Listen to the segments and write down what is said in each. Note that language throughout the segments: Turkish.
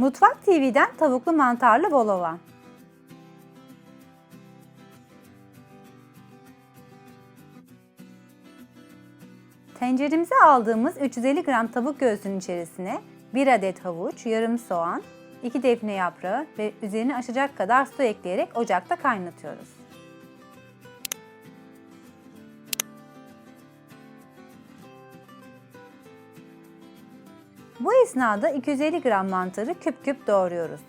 Mutfak TV'den tavuklu mantarlı bolova. Tenceremize aldığımız 350 gram tavuk göğsünün içerisine 1 adet havuç, yarım soğan, 2 defne yaprağı ve üzerini aşacak kadar su ekleyerek ocakta kaynatıyoruz. Bu esnada 250 gram mantarı küp küp doğruyoruz.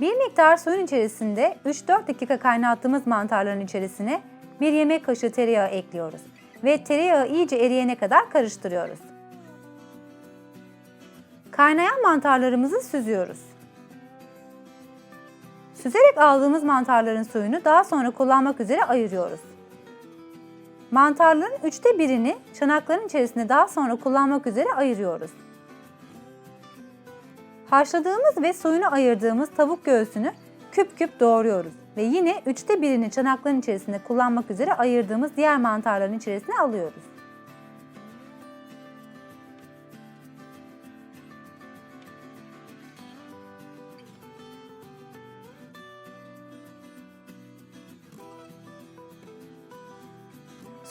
Bir miktar suyun içerisinde 3-4 dakika kaynattığımız mantarların içerisine bir yemek kaşığı tereyağı ekliyoruz ve tereyağı iyice eriyene kadar karıştırıyoruz. Kaynayan mantarlarımızı süzüyoruz. Süzerek aldığımız mantarların suyunu daha sonra kullanmak üzere ayırıyoruz. Mantarların üçte birini çanakların içerisinde daha sonra kullanmak üzere ayırıyoruz. Haşladığımız ve suyunu ayırdığımız tavuk göğsünü küp küp doğruyoruz ve yine üçte birini çanakların içerisinde kullanmak üzere ayırdığımız diğer mantarların içerisine alıyoruz.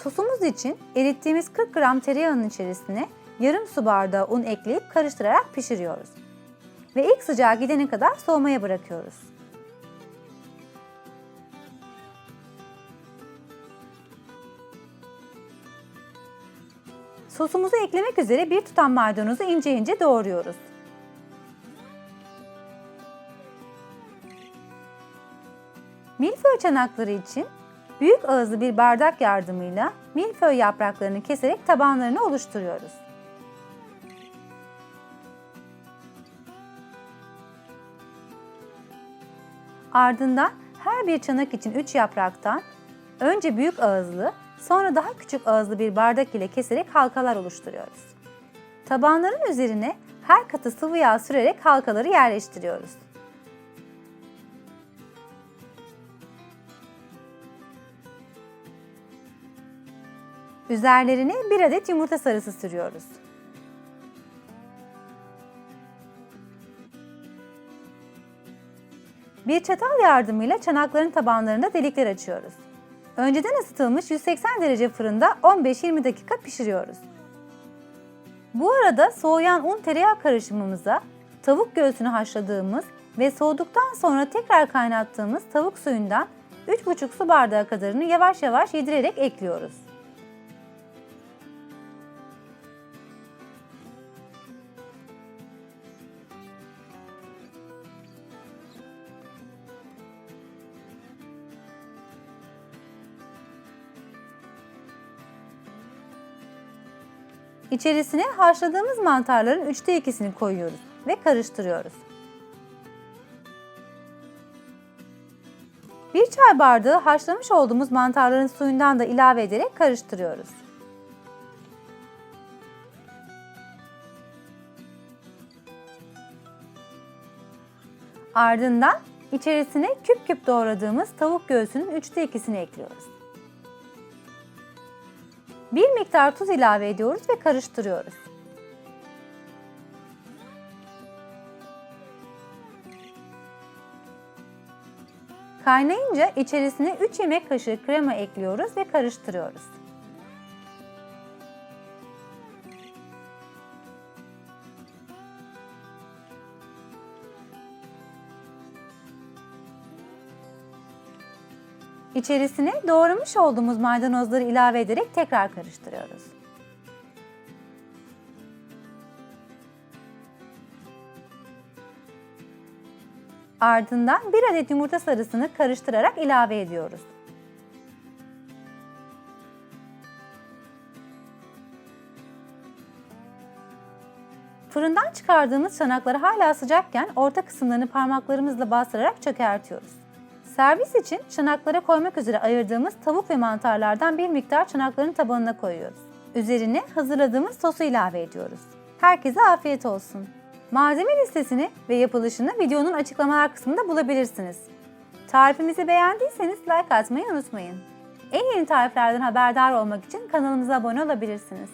Sosumuz için erittiğimiz 40 gram tereyağının içerisine yarım su bardağı un ekleyip karıştırarak pişiriyoruz. Ve ilk sıcağı gidene kadar soğumaya bırakıyoruz. Sosumuzu eklemek üzere bir tutam maydanozu ince ince doğruyoruz. Milföy çanakları için büyük ağızlı bir bardak yardımıyla milföy yapraklarını keserek tabanlarını oluşturuyoruz. Ardından her bir çanak için 3 yapraktan önce büyük ağızlı, sonra daha küçük ağızlı bir bardak ile keserek halkalar oluşturuyoruz. Tabanların üzerine her katı sıvı yağ sürerek halkaları yerleştiriyoruz. Üzerlerine bir adet yumurta sarısı sürüyoruz. Bir çatal yardımıyla çanakların tabanlarında delikler açıyoruz. Önceden ısıtılmış 180 derece fırında 15-20 dakika pişiriyoruz. Bu arada soğuyan un tereyağı karışımımıza tavuk göğsünü haşladığımız ve soğuduktan sonra tekrar kaynattığımız tavuk suyundan 3,5 su bardağı kadarını yavaş yavaş yedirerek ekliyoruz. İçerisine haşladığımız mantarların üçte ikisini koyuyoruz ve karıştırıyoruz. Bir çay bardağı haşlamış olduğumuz mantarların suyundan da ilave ederek karıştırıyoruz. Ardından içerisine küp küp doğradığımız tavuk göğsünün üçte ikisini ekliyoruz. Bir miktar tuz ilave ediyoruz ve karıştırıyoruz. Kaynayınca içerisine 3 yemek kaşığı krema ekliyoruz ve karıştırıyoruz. İçerisine doğramış olduğumuz maydanozları ilave ederek tekrar karıştırıyoruz. Ardından bir adet yumurta sarısını karıştırarak ilave ediyoruz. Fırından çıkardığımız çanakları hala sıcakken orta kısımlarını parmaklarımızla bastırarak çökertiyoruz. Servis için çanaklara koymak üzere ayırdığımız tavuk ve mantarlardan bir miktar çanakların tabanına koyuyoruz. Üzerine hazırladığımız sosu ilave ediyoruz. Herkese afiyet olsun. Malzeme listesini ve yapılışını videonun açıklamalar kısmında bulabilirsiniz. Tarifimizi beğendiyseniz like atmayı unutmayın. En yeni tariflerden haberdar olmak için kanalımıza abone olabilirsiniz.